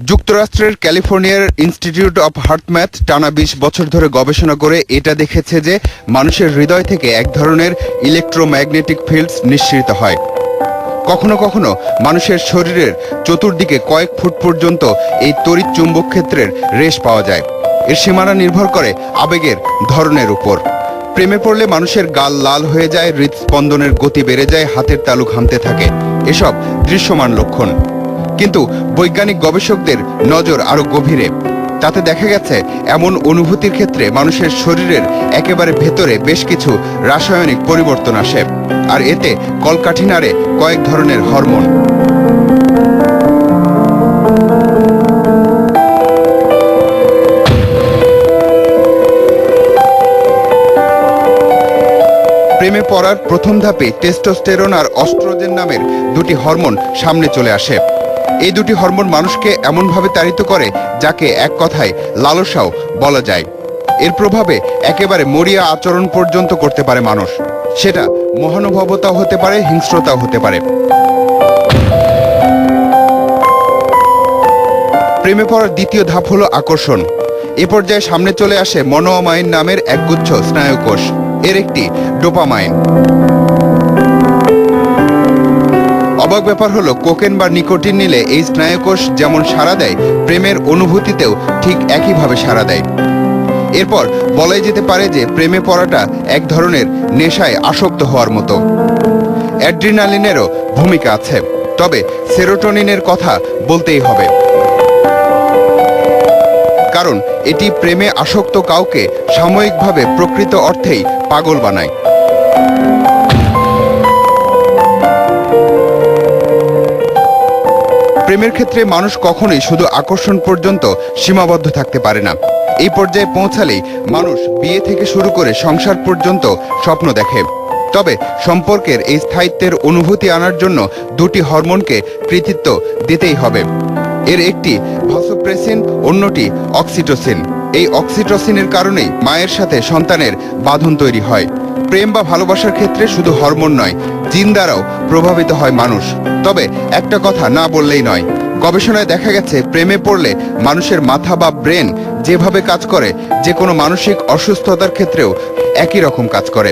যুক্তরাষ্ট্রের ক্যালিফোর্নিয়ার institute of heart math টানা বিশ বছর ধরে গবেষণা করে এটা দেখেছে যে মানুষের হৃদয় থেকে এক ধরনের ইলেকট্রোম্যাগনেটিক ফিল্ডস নিঃসৃত হয়। কখনো কখনো মানুষের শরীরের চতুর্দিকে কয়েক ফুট পর্যন্ত এই তড়িৎ চুম্বক ক্ষেত্রের রেশ পাওয়া যায়। এর সীমানা নির্ভর করে আবেগের ধরনের উপর। প্রেমে পড়লে মানুষের গাল লাল হয়ে যায়, হৃদস্পন্দনের গতি বেড়ে যায়, হাতের তালু ঘামতে থাকে। এসব দৃশ্যমান লক্ষণ। কিন্তু বৈজ্ঞানিক গবেষকদের নজর আরও গভীরে। তাতে দেখা গেছে, এমন অনুভূতির ক্ষেত্রে মানুষের শরীরের একেবারে ভেতরে বেশ কিছু রাসায়নিক পরিবর্তন আসে, আর এতে কলকাঠি নাড়ে কয়েক ধরনের হরমোন। প্রেমে পড়ার প্রথম ধাপে টেস্টোস্টেরন আর অস্ট্রোজেন নামের দুটি হরমোন সামনে চলে আসে। এই দুটি হরমোন মানুষকে এমনভাবে তাড়িত করে যাকে এক কথায় লালসাও বলা যায়। এর প্রভাবে একেবারে মরিয়া আচরণ পর্যন্ত করতে পারে মানুষ। সেটা মহানুভবতাও হতে পারে, হিংস্রতাও হতে পারে। প্রেমে পড়ার দ্বিতীয় ধাপ হলো আকর্ষণ। এ পর্যায়ে সামনে চলে আসে মনোমাইন নামের একগুচ্ছ স্নায়ুকোষ। এর একটি ডোপামাইন। অবাক ব্যাপার হলো, কোকেন বা নিকোটিন নিলে এই স্নায়ুকোষ যেমন সাড়া দেয়, প্রেমের অনুভূতিতেও ঠিক একইভাবে সাড়া দেয়। এরপর বলাই যেতে পারে যে প্রেমে পড়াটা এক ধরনের নেশায় আসক্ত হওয়ার মতো। অ্যাড্রিনালিনেরও ভূমিকা আছে, তবে সেরোটোনিনের কথা বলতেই হবে। কারণ এটি প্রেমে আসক্ত কাউকে সাময়িকভাবে প্রকৃত অর্থেই পাগল বানায়। প্রেমের ক্ষেত্রে মানুষ কখনোই শুধু আকর্ষণ পর্যন্ত সীমাবদ্ধ থাকতে পারে না। এই পর্যায়ে পৌঁছালেই মানুষ বিয়ে থেকে শুরু করে সংসার পর্যন্ত স্বপ্ন দেখে। তবে সম্পর্কের এই স্থায়িত্বের অনুভূতি আনার জন্য দুটি হরমোনকে কৃতিত্ব দিতেই হবে। এর একটি ভসোপ্রেসিন অন্যটি অক্সিটোসিন এই অক্সিটোসিনের কারণেই মায়ের সাথে সন্তানের বাঁধন তৈরি হয়। প্রেম বা ভালোবাসার ক্ষেত্রে শুধু হরমোন নয়, জিন দ্বারাও প্রভাবিত হয় মানুষ। তবে একটা কথা না বললেই নয়, গবেষণায় দেখা গেছে প্রেমে পড়লে মানুষের মাথা বা ব্রেন যেভাবে কাজ করে, যে কোনো মানসিক অসুস্থতার ক্ষেত্রেও একই রকম কাজ করে।